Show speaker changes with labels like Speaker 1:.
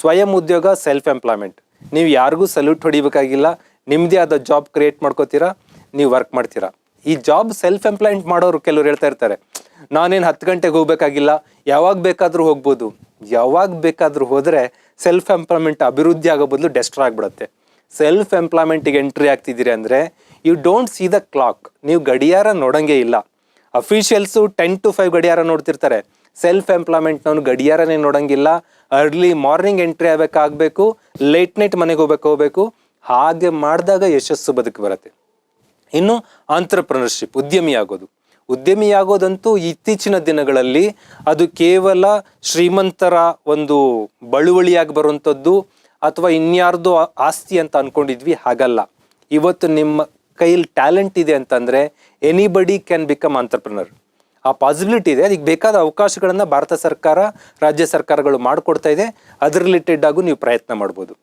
Speaker 1: ಸ್ವಯಂ ಉದ್ಯೋಗ self employment ನೀವು ಯಾರಿಗೂ ಸಲ್ಯೂಟ್ ಹೊಡಿಬೇಕಾಗಿಲ್ಲ. ನಿಮ್ಮದೇ ಆದ ಜಾಬ್ ಕ್ರಿಯೇಟ್ ಮಾಡ್ಕೋತೀರಾ? ನೀವು ವರ್ಕ್ ಮಾಡ್ತೀರಾ. ಈ ಜಾಬ್ ಸೆಲ್ಫ್ ಎಂಪ್ಲಾಯ್ಮೆಂಟ್ ಮಾಡೋರು ಕೆಲವ್ರು ಹೇಳ್ತಾ ಇರ್ತಾರೆ, ನಾನೇನು ಹತ್ತು ಗಂಟೆಗೆ ಹೋಗ್ಬೇಕಾಗಿಲ್ಲ, ಯಾವಾಗ ಬೇಕಾದರೂ ಹೋಗ್ಬೋದು. ಯಾವಾಗ ಬೇಕಾದರೂ ಹೋದರೆ ಸೆಲ್ಫ್ ಎಂಪ್ಲಾಯ್ಮೆಂಟ್ ಅಭಿವೃದ್ಧಿ ಆಗೋ ಬದಲು ಡೆಸ್ಟ್ರಾ ಆಗಿಬಿಡುತ್ತೆ. ಸೆಲ್ಫ್ ಎಂಪ್ಲಾಯ್ಮೆಂಟಿಗೆ ಎಂಟ್ರಿ ಆಗ್ತಿದ್ದೀರಿ ಅಂದರೆ you don't see the clock ನೀವು ಗಡಿಯಾರ ನೋಡೋಂಗೇ ಇಲ್ಲ. ಅಫಿಷಿಯಲ್ಸು ಟೆನ್ ಟು ಫೈವ್ ಗಡಿಯಾರ ನೋಡ್ತಿರ್ತಾರೆ. ಸೆಲ್ಫ್ ಎಂಪ್ಲಾಯ್ಮೆಂಟ್ ಎಂಪ್ಲಾಯ್ಮೆಂಟ್ನವನು ಗಡಿಯಾರನೇ ನೋಡಂಗಿಲ್ಲ. ಅರ್ಲಿ ಮಾರ್ನಿಂಗ್ ಎಂಟ್ರಿ ಆಗಬೇಕಾಗಬೇಕು ಲೇಟ್ ನೈಟ್ ಮನೆಗೆ ಹೋಗ್ಬೇಕು ಹೋಗ್ಬೇಕು. ಹಾಗೆ ಮಾಡಿದಾಗ ಯಶಸ್ಸು ಬದುಕು ಬರುತ್ತೆ. ಇನ್ನು ಆಂಟ್ರಪ್ರನರ್ಶಿಪ್ ಉದ್ಯಮಿ ಆಗೋದು ಉದ್ಯಮಿ ಆಗೋದಂತೂ ಇತ್ತೀಚಿನ ದಿನಗಳಲ್ಲಿ ಅದು ಕೇವಲ ಶ್ರೀಮಂತರ ಒಂದು ಬಳುವಳಿಯಾಗಿ ಬರುವಂಥದ್ದು ಅಥವಾ ಇನ್ಯಾರ್ದೋ ಆಸ್ತಿ ಅಂತ ಅಂದ್ಕೊಂಡಿದ್ವಿ ಹಾಗಲ್ಲ. ಇವತ್ತು ನಿಮ್ಮ ಕೈಯಲ್ಲಿ ಟ್ಯಾಲೆಂಟ್ ಇದೆ ಅಂತಂದರೆ ಎನಿಬಡಿ ಕ್ಯಾನ್ ಬಿಕಮ್ ಆಂಟ್ರಪ್ರನರ್ ಆ ಪಾಸಿಬಿಲಿಟಿ ಇದೆ. ಅದಕ್ಕೆ ಬೇಕಾದ ಅವಕಾಶಗಳನ್ನು ಭಾರತ ಸರ್ಕಾರ, ರಾಜ್ಯ ಸರ್ಕಾರಗಳು ಮಾಡಿಕೊಡ್ತಾ ಇದೆ. ಅದ್ರ ರಿಲೇಟೆಡ್ ಆಗು ನೀವು ಪ್ರಯತ್ನ ಮಾಡ್ಬೋದು.